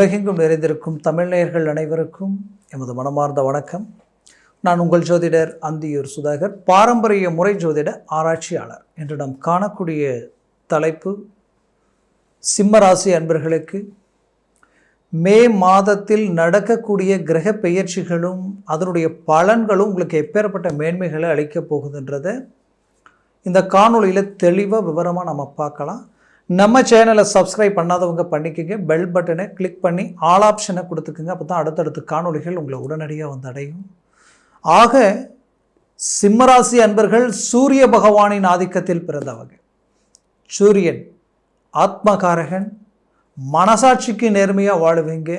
உலகெங்கும் நிறைந்திருக்கும் தமிழ்நேயர்கள் அனைவருக்கும் எமது மனமார்ந்த வணக்கம். நான் உங்கள் ஜோதிடர் அந்தியூர் சுதாகர் பாரம்பரிய முறை ஜோதிட ஆராய்ச்சியாளர் என்று நாம் காணக்கூடிய தலைப்பு சிம்மராசி அன்பர்களுக்கு மே மாதத்தில் நடக்கக்கூடிய கிரக பெயர்ச்சிகளும் அதனுடைய பலன்களும் உங்களுக்கு எப்பேற்பட்ட மேன்மைகளை அளிக்கப் போகுதுன்றதை இந்த காணொலியில் தெளிவாக விவரமாக நம்ம பார்க்கலாம். நம்ம சேனலை சப்ஸ்கிரைப் பண்ணாதவங்க பண்ணிக்கோங்க. பெல் பட்டனை கிளிக் பண்ணி ஆல் ஆப்ஷனை கொடுத்துக்குங்க. அப்போ தான் அடுத்தடுத்த காணொளிகள் உங்களை உடனடியாக வந்து அடையும். ஆக சிம்மராசி அன்பர்கள் சூரிய பகவானின் ஆதிக்கத்தில் பிறந்தவங்க. சூரியன் ஆத்மகாரகன் மனசாட்சிக்கு நேர்மையாக வாழுவீங்க.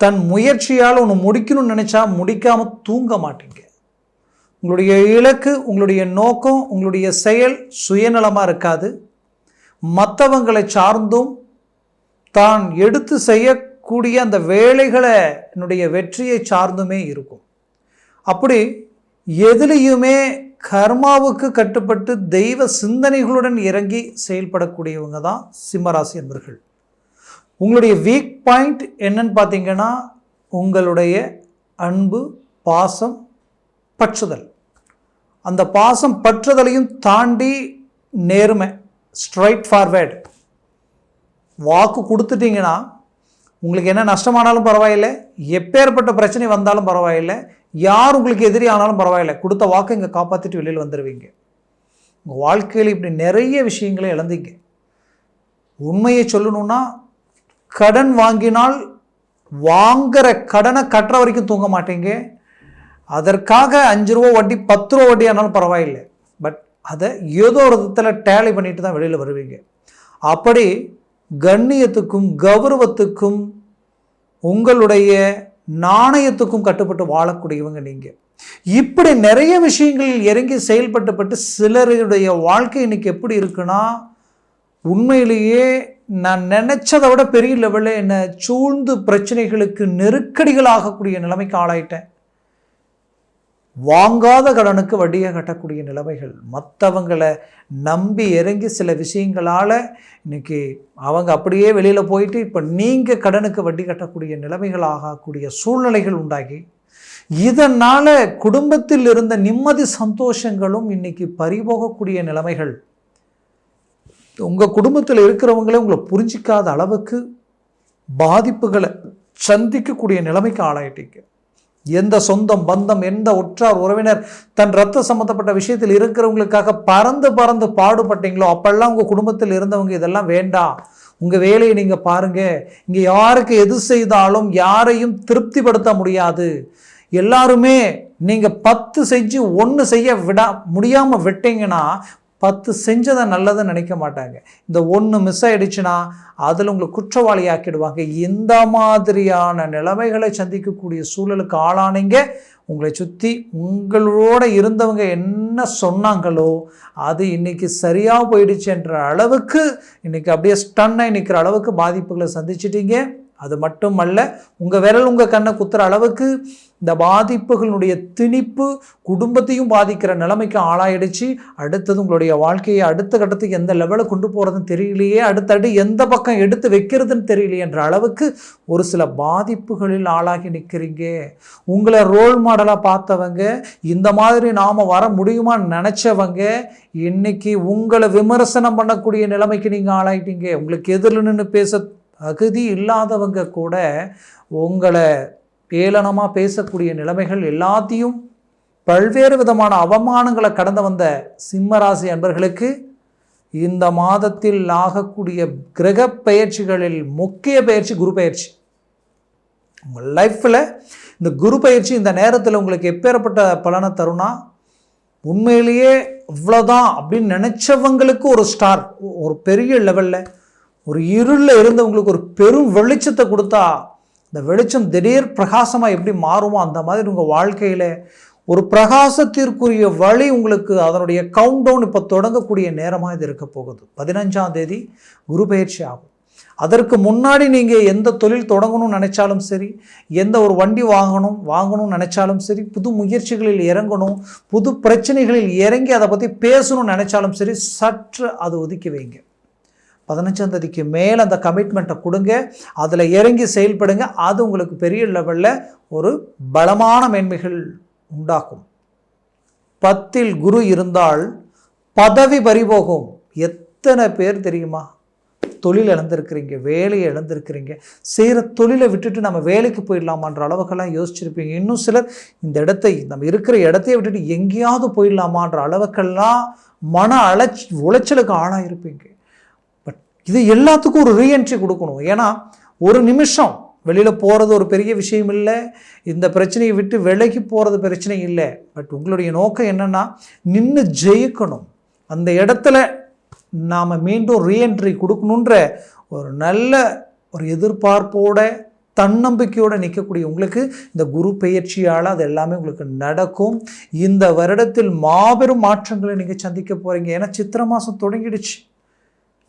தன் முயற்சியால் ஒன்று முடிக்கணும்னு நினச்சா முடிக்காமல் தூங்க மாட்டீங்க. உங்களுடைய இலக்கு உங்களுடைய நோக்கம் உங்களுடைய செயல் சுயநலமாக இருக்காது. மற்றவங்களை சார்ந்தும் தான் எடுத்து செய்யக்கூடிய அந்த வேலைகளை என்னுடைய வெற்றியை சார்ந்துமே இருக்கும். அப்படி எதுலேயுமே கர்மாவுக்கு கட்டுப்பட்டு தெய்வ சிந்தனைகளுடன் இறங்கி செயல்படக்கூடியவங்க தான் சிம்மராசி என்பர்கள். உங்களுடைய வீக் பாயிண்ட் என்னன்னு பார்த்தீங்கன்னா உங்களுடைய அன்பு பாசம் பற்றுதல். அந்த பாசம் பற்றுதலையும் தாண்டி நேர்மை. ஸ்ட்ரைட் ஃபார்வேர்டு வாக்கு கொடுத்துட்டீங்கன்னா உங்களுக்கு என்ன நஷ்டமானாலும் பரவாயில்லை எப்பேற்பட்ட பிரச்சனை வந்தாலும் பரவாயில்லை யார் உங்களுக்கு எதிரி ஆனாலும் பரவாயில்லை கொடுத்த வாக்கு இங்கே காப்பாற்றிட்டு வெளியில் வந்துடுவீங்க உங்கள் வாழ்க்கையில் இப்படி நிறைய விஷயங்களை இழந்தீங்க. உண்மையை சொல்லணும்னா கடன் வாங்கினால் வாங்குற கடனை கட்டுற வரைக்கும் தூங்க மாட்டீங்க. அதற்காக அஞ்சு ரூபா வட்டி பத்து ரூபா வட்டி ஆனாலும் பரவாயில்லை. அதை ஏதோ ஒரு விதத்தில் டேலி பண்ணிட்டு தான் வெளியில் வருவீங்க. அப்படி கண்ணியத்துக்கும் கௌரவத்துக்கும் உங்களுடைய நாணயத்துக்கும் கட்டுப்பட்டு வாழக்கூடியவங்க நீங்கள் இப்படி நிறைய விஷயங்களில் இறங்கி செயல்பட்டுப்பட்டு சிலருடைய வாழ்க்கை இன்னைக்கு எப்படி இருக்குன்னா உண்மையிலேயே நான் நினச்சதை விட பெரிய லெவலில் என்னை சூழ்ந்து பிரச்சனைகளுக்கு நெருக்கடிகள் ஆகக்கூடிய நிலைமைக்கு ஆளாயிட்டேன். வாங்காத கடனுக்கு வட்டியை கட்டக்கூடிய நிலைமைகள். மற்றவங்களை நம்பி இறங்கி சில விஷயங்களால் இன்னைக்கு அவங்க அப்படியே வெளியில் போயிட்டு இப்போ நீங்கள் கடனுக்கு வட்டி கட்டக்கூடிய நிலைமைகள் ஆகக்கூடிய சூழ்நிலைகள் உண்டாகி இதனால் குடும்பத்தில் இருந்த நிம்மதி சந்தோஷங்களும் இன்னைக்கு பறிபோகக்கூடிய நிலைமைகள். உங்கள் குடும்பத்தில் இருக்கிறவங்களே உங்களை புரிஞ்சிக்காத அளவுக்கு பாதிப்புகளை சந்திக்கக்கூடிய நிலைமைக்கு ஆளாயிட்டீங்க. எந்த சொந்தம் பந்தம் எந்த உற்றார் உறவினர் தன் ரத்த சம்மந்தப்பட்ட விஷயத்தில் இருக்கிறவங்களுக்காக பறந்து பறந்து பாடுபட்டீங்களோ அப்பெல்லாம் உங்கள் குடும்பத்தில் இருந்தவங்க இதெல்லாம் வேண்டாம். உங்கள் வேலையை நீங்கள் பாருங்கள் இங்கே யாருக்கு எது செய்தாலும் யாரையும் திருப்திப்படுத்த முடியாது. எல்லாருமே நீங்கள் பத்து செஞ்சு ஒன்று செய்ய விடா முடியாமல் விட்டீங்கன்னா பத்து செஞ்சதை நல்லதுன்னு நினைக்க மாட்டாங்க. இந்த ஒன்று மிஸ் ஆகிடுச்சுன்னா அதில் உங்களை குற்றவாளி ஆக்கிடுவாங்க இந்த மாதிரியான நிலைமைகளை சந்திக்கக்கூடிய சூழலுக்கு ஆளானீங்க. உங்களை சுற்றி உங்களோட இருந்தவங்க என்ன சொன்னாங்களோ அது இன்னைக்கு சரியாக போயிடுச்சுன்ற அளவுக்கு இன்னைக்கு அப்படியே ஸ்டன்னாக நிற்கிற அளவுக்கு பாதிப்புகளை சந்திச்சிட்டிங்க. அது மட்டும் அல்ல உங்கள் விரல் உங்கள் கண்ணை குத்துற அளவுக்கு இந்த பாதிப்புகளுடைய திணிப்பு குடும்பத்தையும் பாதிக்கிற நிலைமைக்கு ஆளாயிடுச்சு. அடுத்தது உங்களுடைய வாழ்க்கையை அடுத்த கட்டத்துக்கு எந்த லெவலில் கொண்டு போகிறதுன்னு தெரியலையே அடுத்தடி எந்த பக்கம் எடுத்து வைக்கிறதுன்னு தெரியலையே என்ற அளவுக்கு ஒரு சில பாதிப்புகளில் ஆளாகி நிற்கிறீங்க உங்களை ரோல் மாடலாக பார்த்தவங்க இந்த மாதிரி நாம் வர முடியுமான்னு நினச்சவங்க இன்னைக்கு உங்களை விமர்சனம் பண்ணக்கூடிய நிலைமைக்கு நீங்கள் ஆளாயிட்டீங்க. உங்களுக்கு எதிரில் நின்று பேச தகுதி இல்லாதவங்க கூட உங்களை ஏளனமாக பேசக்கூடிய நிலைமைகள் எல்லாத்தையும் பல்வேறு விதமான அவமானங்களை கடந்து வந்த சிம்மராசி அன்பர்களுக்கு இந்த மாதத்தில் ஆகக்கூடிய கிரக பயிற்சிகளில் முக்கிய பயிற்சி குரு பயிற்சி. உங்கள் லைஃப்பில் இந்த குரு பயிற்சி இந்த நேரத்தில் உங்களுக்கு எப்பேற்பட்ட பலனை தருணா உண்மையிலேயே இவ்வளோதான் அப்படின்னு நினச்சவங்களுக்கு ஒரு ஸ்டார் ஒரு பெரிய லெவலில் ஒரு இருளில் இருந்தவங்களுக்கு ஒரு பெரும் வெளிச்சத்தை கொடுத்தா இந்த வெளிச்சம் திடீர் பிரகாசமாக எப்படி மாறுமோ அந்த மாதிரி உங்கள் வாழ்க்கையில் ஒரு பிரகாசத்திற்குரிய வழி உங்களுக்கு அதனுடைய கவுண்ட் டவுன் இப்போ தொடங்கக்கூடிய நேரமாக இது இருக்க போகுது. பதினஞ்சாம் தேதி குரு பயிற்சி ஆகும். அதற்கு முன்னாடி நீங்கள் எந்த தொழில் தொடங்கணும்னு நினச்சாலும் சரி எந்த ஒரு வண்டி வாங்கணும் வாங்கணும்னு நினச்சாலும் சரி புது முயற்சிகளில் இறங்கணும் புது பிரச்சனைகளில் இறங்கி அதை பற்றி பேசணும்னு நினச்சாலும் சரி சற்று அது ஒதுக்கி வைங்க. பதினஞ்சாம் தேதிக்கு மேலே அந்த கமிட்மெண்ட்டை கொடுங்க. அதில் இறங்கி செயல்படுங்க. அது உங்களுக்கு பெரிய லெவலில் ஒரு பலமான மேன்மைகள் உண்டாக்கும். பத்தில் குரு இருந்தால் பதவி பறிபோகும் எத்தனை பேர் தெரியுமா? தொழில் இழந்திருக்கிறீங்க வேலையை இழந்திருக்கிறீங்க. செய்கிற தொழிலை விட்டுட்டு நம்ம வேலைக்கு போயிடலாமான்ற அளவுக்கெல்லாம் யோசிச்சிருப்பீங்க. இன்னும் சிலர் இந்த இடத்தை நம்ம இருக்கிற இடத்தையே விட்டுட்டு எங்கேயாவது போயிடலாமான்ற அளவுக்கெல்லாம் மன அலைச் உளைச்சலுக்கு ஆளாயிருப்பீங்க. இது எல்லாத்துக்கும் ஒரு ரீஎன்ட்ரி கொடுக்கணும். ஏன்னா ஒரு நிமிஷம் வெளியில் போகிறது ஒரு பெரிய விஷயம் இல்லை. இந்த பிரச்சனையை விட்டு விலகி போகிறது பிரச்சனை இல்லை. பட் உங்களுடைய நோக்கம் என்னென்னா நின்று ஜெயிக்கணும். அந்த இடத்துல நாம் மீண்டும் ரீஎன்ட்ரி கொடுக்கணுன்ற ஒரு நல்ல ஒரு எதிர்பார்ப்போட தன்னம்பிக்கையோடு நிற்கக்கூடிய உங்களுக்கு இந்த குரு பெயர்ச்சியால் அது எல்லாமே உங்களுக்கு நடக்கும். இந்த வருடத்தில் மாபெரும் மாற்றங்களை நீங்கள் சந்திக்க போகிறீங்க ஏன்னா சித்திரை மாதம் தொடங்கிடுச்சு.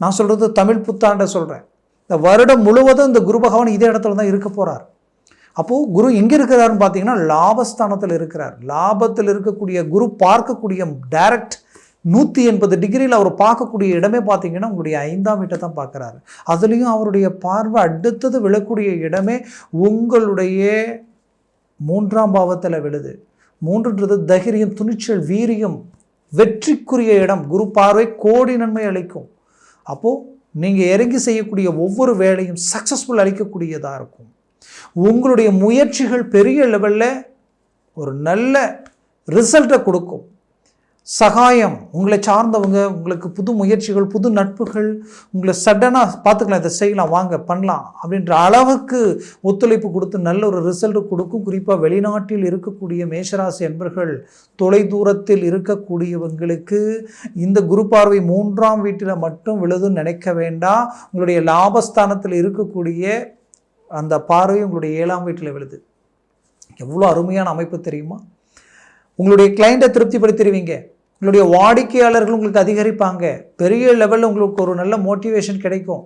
நான் சொல்கிறது தமிழ் புத்தாண்டை சொல்கிறேன் இந்த வருடம் முழுவதும் இந்த குரு பகவான் இதே இடத்துல தான் இருக்க போகிறார் அப்போது குரு எங்கே இருக்கிறாருன்னு பார்த்தீங்கன்னா லாபஸ்தானத்தில் இருக்கிறார். லாபத்தில் இருக்கக்கூடிய குரு பார்க்கக்கூடிய டைரக்ட் நூற்றி எண்பது டிகிரியில் அவர் பார்க்கக்கூடிய இடமே பார்த்தீங்கன்னா உங்களுடைய ஐந்தாம் வீட்டை தான் பார்க்குறாரு அதுலேயும் அவருடைய பார்வை அடுத்தது விழக்கூடிய இடமே உங்களுடைய மூன்றாம் பாவத்தில் விழுது. மூன்றுன்றது தைரியம் துணிச்சல் வீரியம் வெற்றிக்குரிய இடம். குரு பார்வை கோடி நன்மை அளிக்கும். அப்போது நீங்கள் இறங்கி செய்யக்கூடிய ஒவ்வொரு வேலையும் சக்ஸஸ்ஃபுல் அளிக்கக்கூடியதாக இருக்கும். உங்களுடைய முயற்சிகள் பெரிய லெவலில் ஒரு நல்ல ரிசல்ட்டை கொடுக்கும். சகாயம் உங்களை சார்ந்தவங்க உங்களுக்கு புது முயற்சிகள் புது நட்புகள் உங்களை சடனாக பார்த்துக்கலாம் இதை செய்யலாம் வாங்க பண்ணலாம் அப்படின்ற அளவுக்கு ஒத்துழைப்பு கொடுத்து நல்ல ஒரு ரிசல்ட் கொடுக்கும். குறிப்பாக வெளிநாட்டில் இருக்கக்கூடிய மேஷராசி என்பர்கள் தொலை தூரத்தில் இருக்கக்கூடியவங்களுக்கு இந்த குரு பார்வை மூன்றாம் வீட்டில் மட்டும் விழுதுன்னு நினைக்க வேண்டாம். உங்களுடைய லாபஸ்தானத்தில் இருக்கக்கூடிய அந்த பார்வை உங்களுடைய ஏழாம் வீட்டில் விழுது. எவ்வளோ அருமையான அமைப்பு தெரியுமா? உங்களுடைய கிளைண்ட்டை திருப்திப்படுத்திடுவீங்க. உங்களுடைய வாடிக்கையாளர்கள் உங்களுக்கு அதிகரிப்பாங்க. பெரிய லெவலில் உங்களுக்கு ஒரு நல்ல மோட்டிவேஷன் கிடைக்கும்.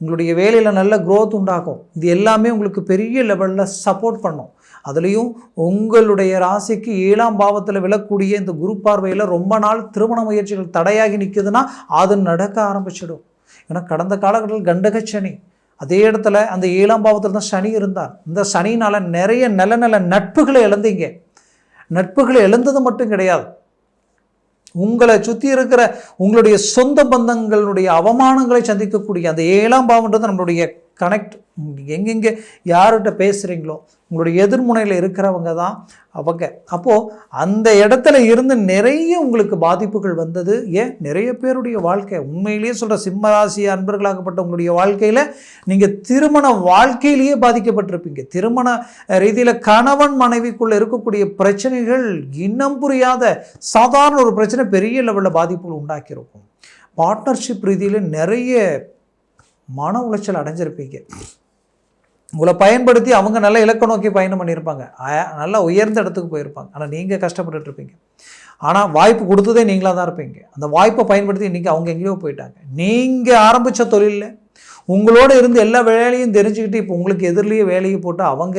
உங்களுடைய வேலையில் நல்ல க்ரோத் உண்டாகும். இது எல்லாமே உங்களுக்கு பெரிய லெவலில் சப்போர்ட் பண்ணும். அதுலேயும் உங்களுடைய ராசிக்கு ஏழாம் பாவத்தில் விழக்கூடிய இந்த குரு பார்வையில் ரொம்ப நாள் திருமண முயற்சிகள் தடையாகி நிற்குதுன்னா அது நடக்க ஆரம்பிச்சிடும். ஏன்னா கடந்த காலகட்டத்தில் கண்டக சனி. அதே இடத்துல அந்த ஏழாம் பாவத்தில் தான் சனி இருந்தார். இந்த சனினால் நிறைய நல்ல நல்ல நட்புகளை இழந்தீங்க. நட்புகளை இழந்தது மட்டும் கிடையாது. உங்களை சுற்றி இருக்கிற உங்களுடைய சொந்த பந்தங்களுடைய அவமானங்களை சந்திக்கக்கூடிய அந்த ஏழாம் பாவன்றது நம்மளுடைய கனெக்ட் எங்கெங்கே யார்கிட்ட பேசுகிறீங்களோ உங்களுடைய எதிர்முனையில் இருக்கிறவங்க தான் அவங்க. அப்போது அந்த இடத்துல இருந்து நிறைய உங்களுக்கு பாதிப்புகள் வந்தது. ஏன்? நிறைய பேருடைய வாழ்க்கை உண்மையிலேயே சொல்கிற சிம்மராசி அன்பர்களாகப்பட்ட உங்களுடைய வாழ்க்கையில் நீங்கள் திருமண வாழ்க்கையிலேயே பாதிக்கப்பட்டிருப்பீங்க. திருமண ரீதியில் கணவன் மனைவிக்குள்ளே இருக்கக்கூடிய பிரச்சனைகள் இன்னும் புரியாத சாதாரண ஒரு பிரச்சனை பெரிய லெவலில் பாதிப்புகள் உண்டாக்கியிருக்கும். பார்ட்னர்ஷிப் ரீதியில் நிறைய மன உளைச்சல் அடைஞ்சிருப்பீங்க. உங்களை பயன்படுத்தி அவங்க நல்ல இலக்க நோக்கி பயணம் பண்ணியிருப்பாங்க. நல்லா உயர்ந்த இடத்துக்கு போயிருப்பாங்க. ஆனால் நீங்கள் கஷ்டப்பட்டுட்டு இருப்பீங்க. ஆனால் வாய்ப்பு கொடுத்ததே நீங்களாக தான் இருப்பீங்க. அந்த வாய்ப்பை பயன்படுத்தி இன்றைக்கி அவங்க எங்கேயோ போயிட்டாங்க. நீங்கள் ஆரம்பித்த தொழிலில் உங்களோட இருந்து எல்லா வேலையும் தெரிஞ்சுக்கிட்டு இப்போ உங்களுக்கு எதிரிலேயே வேலையை போட்டு அவங்க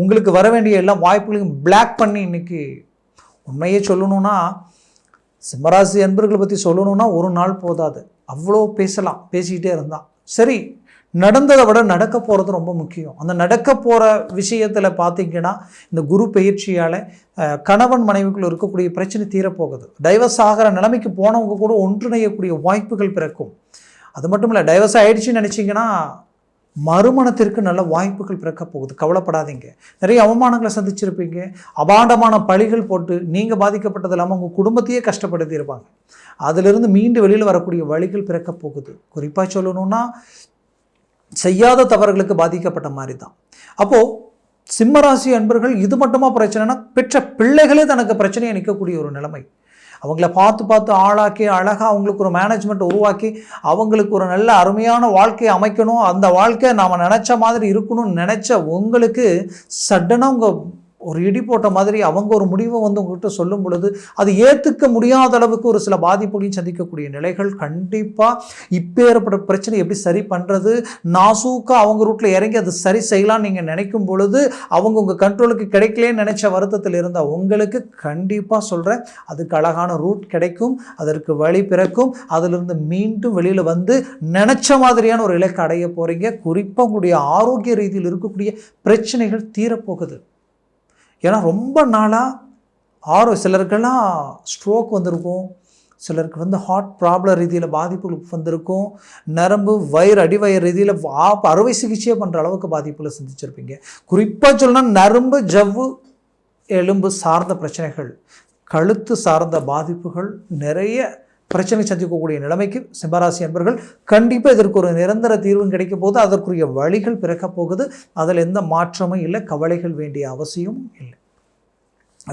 உங்களுக்கு வர வேண்டிய எல்லா வாய்ப்புகளையும் பிளாக் பண்ணி இன்னைக்கு உண்மையே சொல்லணும்னா சிம்மராசி அன்பர்களை பற்றி சொல்லணும்னா ஒரு நாள் போதாது. அவ்வளோ பேசலாம் பேசிக்கிட்டே இருந்தான் சரி நடந்ததை விட நடக்க போகிறது ரொம்ப முக்கியம். அந்த நடக்க போகிற விஷயத்தில் பார்த்தீங்கன்னா இந்த குரு பயிற்சியால் கணவன் மனைவிக்குள்ள இருக்கக்கூடிய பிரச்சனை தீரப்போகுது. டைவர்ஸ் ஆகிற நிலைமைக்கு போனவங்க கூட ஒன்றிணையக்கூடிய வாய்ப்புகள் பிறக்கும். அது மட்டும் இல்லை டைவர்ஸ் ஆகிடுச்சின்னு நினச்சிங்கன்னா மறுமணத்திற்கு நல்ல வாய்ப்புகள் பிறக்க போகுது. கவலைப்படாதீங்க. நிறைய அவமானங்களை சந்திச்சிருப்பீங்க. அபாண்டமான பழிகள் போட்டு நீங்கள் பாதிக்கப்பட்டது இல்லாமல் உங்கள் குடும்பத்தையே கஷ்டப்படுத்தி இருப்பாங்க அதிலிருந்து மீண்டு வெளியில் வரக்கூடிய வழிகள் பிறக்க போகுது. குறிப்பாக சொல்லணும்னா செய்யாத தவறுகளுக்கு பாதிக்கப்பட்ட மாதிரி தான் அப்போது சிம்மராசி அன்பர்கள் இது மட்டுமா பிரச்சனைனா பெற்ற பிள்ளைகளே தனக்கு பிரச்சனையை நிற்கக்கூடிய ஒரு நிலைமை. அவங்கள பார்த்து பார்த்து ஆளாக்கி அழகாக அவங்களுக்கு ஒரு மேனேஜ்மெண்ட் உருவாக்கி அவங்களுக்கு ஒரு நல்ல அருமையான வாழ்க்கையை அமைக்கணும். அந்த வாழ்க்கை நாம் நினச்ச மாதிரி இருக்கணும்னு நினச்ச உங்களுக்கு சடனாக உங்கள் ஒரு இடி போட்ட மாதிரி அவங்க ஒரு முடிவை வந்து உங்கள்கிட்ட சொல்லும் பொழுது அது ஏற்றுக்க முடியாத அளவுக்கு ஒரு சில பாதிப்புகளையும் சந்திக்கக்கூடிய நிலைகள் கண்டிப்பாக இப்போ ஏற்பட்ட பிரச்சனை எப்படி சரி பண்ணுறது நாசூக்காக அவங்க ரூட்டில் இறங்கி அது சரி செய்யலாம்னு நீங்கள் நினைக்கும் பொழுது அவங்க உங்கள் கண்ட்ரோலுக்கு கிடைக்கலேன்னு நினச்ச வருத்தத்தில் இருந்தால் உங்களுக்கு கண்டிப்பாக சொல்கிறேன் அதுக்கு அழகான ரூட் கிடைக்கும். அதற்கு வழி பிறக்கும். அதிலிருந்து மீண்டும் வெளியில் வந்து நினச்ச மாதிரியான ஒரு இலக்கு அடைய போகிறீங்க குறிப்பாக உங்களுடைய ஆரோக்கிய ரீதியில் இருக்கக்கூடிய பிரச்சனைகள் தீரப்போகுது. ஏன்னா ரொம்ப நாளாக ஆரோ சிலருக்கெல்லாம் ஸ்ட்ரோக் வந்திருக்கும். சிலருக்கு வந்து ஹார்ட் ப்ராப்ளம் ரீதியில் பாதிப்புகள் வந்திருக்கும். நரம்பு வயிறு அடிவயிறு ரீதியில் அறுவை சிகிச்சையே பண்ணுற அளவுக்கு பாதிப்புகளை சந்திச்சிருப்பீங்க. குறிப்பாக சொல்லணும்னா நரம்பு ஜவ்வு எலும்பு சார்ந்த பிரச்சனைகள் கழுத்து சார்ந்த பாதிப்புகள் நிறைய பிரச்சனை சந்திக்கக்கூடிய நிலைமைக்கு சிம்மராசி அன்பர்கள் கண்டிப்பாக இதற்கு ஒரு நிரந்தர தீர்வும் கிடைக்கும் போது அதற்குரிய வழிகள் பிறக்கப் போகுது. அதில் எந்த மாற்றமும் இல்லை. கவலைகள் வேண்டிய அவசியமும் இல்லை.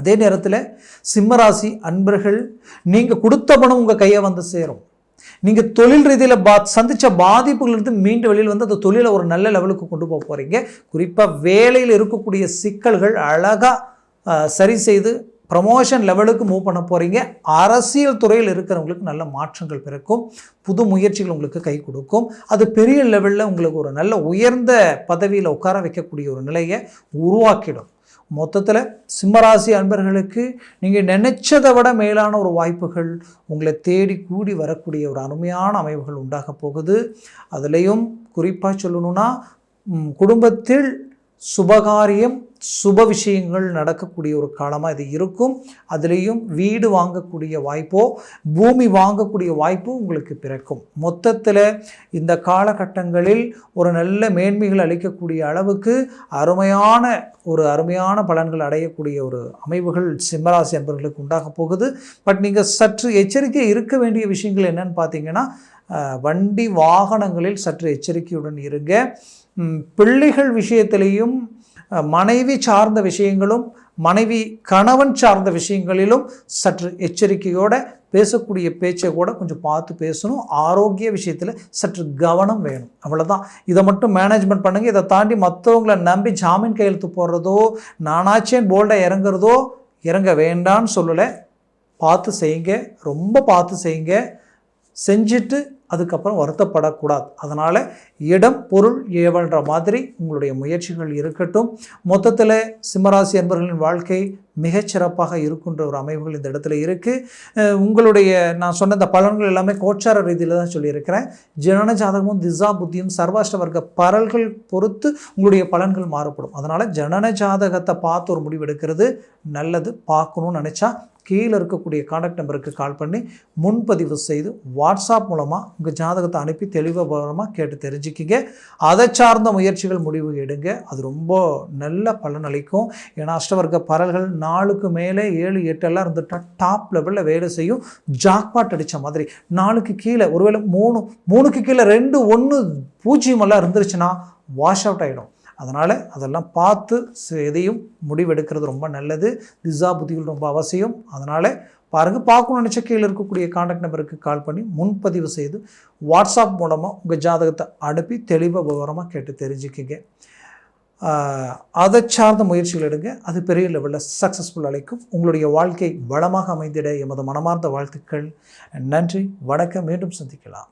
அதே நேரத்தில் சிம்மராசி அன்பர்கள் நீங்கள் கொடுத்த பணம் உங்கள் கையை வந்து சேரும். நீங்கள் தொழில் ரீதியில் பா சந்தித்த பாதிப்புகளிலிருந்து மீண்டு வெளியில் வந்து அந்த தொழிலை ஒரு நல்ல லெவலுக்கு கொண்டு போக போகிறீங்க குறிப்பாக வேலையில் இருக்கக்கூடிய சிக்கல்கள் அழகாக சரி செய்து ப்ரமோஷன் லெவலுக்கு மூவ் பண்ண போகிறீங்க அரசியல் துறையில் இருக்கிறவங்களுக்கு நல்ல மாற்றங்கள் பிறக்கும். புது முயற்சிகள் உங்களுக்கு கை கொடுக்கும். அது பெரிய லெவலில் உங்களுக்கு ஒரு நல்ல உயர்ந்த பதவியில் உட்கார வைக்கக்கூடிய ஒரு நிலையை உருவாக்கிடும். மொத்தத்தில் சிம்மராசி அன்பர்களுக்கு நீங்கள் நினைச்சதை விட மேலான ஒரு வாய்ப்புகள் உங்களை தேடி கூடி வரக்கூடிய ஒரு அருமையான அமைவுகள் உண்டாக போகுது. அதுலேயும் குறிப்பாக சொல்லணும்னா குடும்பத்தில் சுபகாரியம் சுப விஷயங்கள் நடக்கக்கூடிய ஒரு காலமாக இது இருக்கும். அதுலேயும் வீடு வாங்கக்கூடிய வாய்ப்போ பூமி வாங்கக்கூடிய வாய்ப்போ உங்களுக்கு பிறக்கும். மொத்தத்தில் இந்த காலகட்டங்களில் ஒரு நல்ல மேன்மைகள் அளிக்கக்கூடிய அளவுக்கு அருமையான ஒரு அருமையான பலன்கள் அடையக்கூடிய ஒரு அமைவுகள் சிம்மராசி என்பவர்களுக்கு உண்டாக போகுது. பட் நீங்கள் சற்று எச்சரிக்கை இருக்க வேண்டிய விஷயங்கள் என்னன்னு பார்த்தீங்கன்னா வண்டி வாகனங்களில் சற்று எச்சரிக்கையுடன் இருங்க. பிள்ளைகள் விஷயத்திலையும் மனைவி சார்ந்த விஷயங்களும் மனைவி கணவன் சார்ந்த விஷயங்களிலும் சற்று எச்சரிக்கையோட பேசக்கூடிய பேச்சை கூட கொஞ்சம் பார்த்து பேசணும். ஆரோக்கிய விஷயத்தில் சற்று கவனம் வேணும். அவ்வளோதான் இதை மட்டும் மேனேஜ்மெண்ட் பண்ணுங்கள் இதை தாண்டி மற்றவங்களை நம்பி ஜாமீன் கையெழுத்து போடுறதோ நானாச்சேன் போல்டாக இறங்குறதோ இறங்க வேண்டான்னு சொல்லலை. பார்த்து செய்யுங்க. ரொம்ப பார்த்து செய்யுங்க. செஞ்சுட்டு அதுக்கப்புறம் வருத்தப்படக்கூடாது. அதனால் இடம் பொருள் ஏவன்ற மாதிரி உங்களுடைய முயற்சிகள் இருக்கட்டும். மொத்தத்தில் சிம்மராசி அன்பர்களின் வாழ்க்கை மிகச்சிறப்பாக இருக்கின்ற ஒரு அமைப்புகள் இந்த இடத்துல இருக்குது உங்களுடைய நான் சொன்ன இந்த பலன்கள் எல்லாமே கோச்சார ரீதியில் தான் சொல்லியிருக்கிறேன். ஜனன ஜாதகமும் திசா புத்தியும் சர்வாஷ்ட வர்க்க பரல்கள் பொறுத்து உங்களுடைய பலன்கள் மாறுபடும். அதனால் ஜனன ஜாதகத்தை பார்த்து ஒரு முடிவு எடுக்கிறது நல்லது. பார்க்கணும்னு நினச்சா கீழே இருக்கக்கூடிய காண்டாக்ட் நம்பருக்கு கால் பண்ணி முன்பதிவு செய்து வாட்ஸ்அப் மூலமாக உங்கள் ஜாதகத்தை அனுப்பி தெளிவாக கேட்டு தெரிஞ்சுக்கிங்க. அதை சார்ந்த முயற்சிகள் முடிவு எடுங்க. அது ரொம்ப நல்ல பலன் அளிக்கும். ஏன்னா அஷ்டவர்க்க பரல்கள் நாளுக்கு மேலே ஏழு எட்டெல்லாம் இருந்துட்டா டாப் லெவலில் வேலை செய்யும். ஜாக்பாட் அடித்த மாதிரி. நாலுக்கு கீழே ஒருவேளை மூணு மூணுக்கு கீழே ரெண்டு ஒன்று பூஜ்ஜியம் எல்லாம் இருந்துருச்சுன்னா வாஷ் அவுட் ஆகிடும் அதனால் அதெல்லாம் பார்த்து எதையும் முடிவெடுக்கிறது ரொம்ப நல்லது. திசா புத்திகள் ரொம்ப அவசியம். அதனால் பாருங்கள் பார்க்கணும்னு நினச்ச கீழே இருக்கக்கூடிய காண்டாக்ட் நம்பருக்கு கால் பண்ணி முன்பதிவு செய்து வாட்ஸ்அப் மூலமாக உங்கள் ஜாதகத்தை அனுப்பி தெளிவாக விவரமாக கேட்டு தெரிஞ்சுக்கிங்க. அதை சார்ந்த முயற்சிகள் எடுங்க. அது பெரிய லெவலில் சக்ஸஸ்ஃபுல் அழைக்கும் உங்களுடைய வாழ்க்கை வளமாக அமைந்திட எமது மனமார்ந்த வாழ்த்துக்கள். நன்றி. வணக்கம். மீண்டும் சந்திக்கலாம்.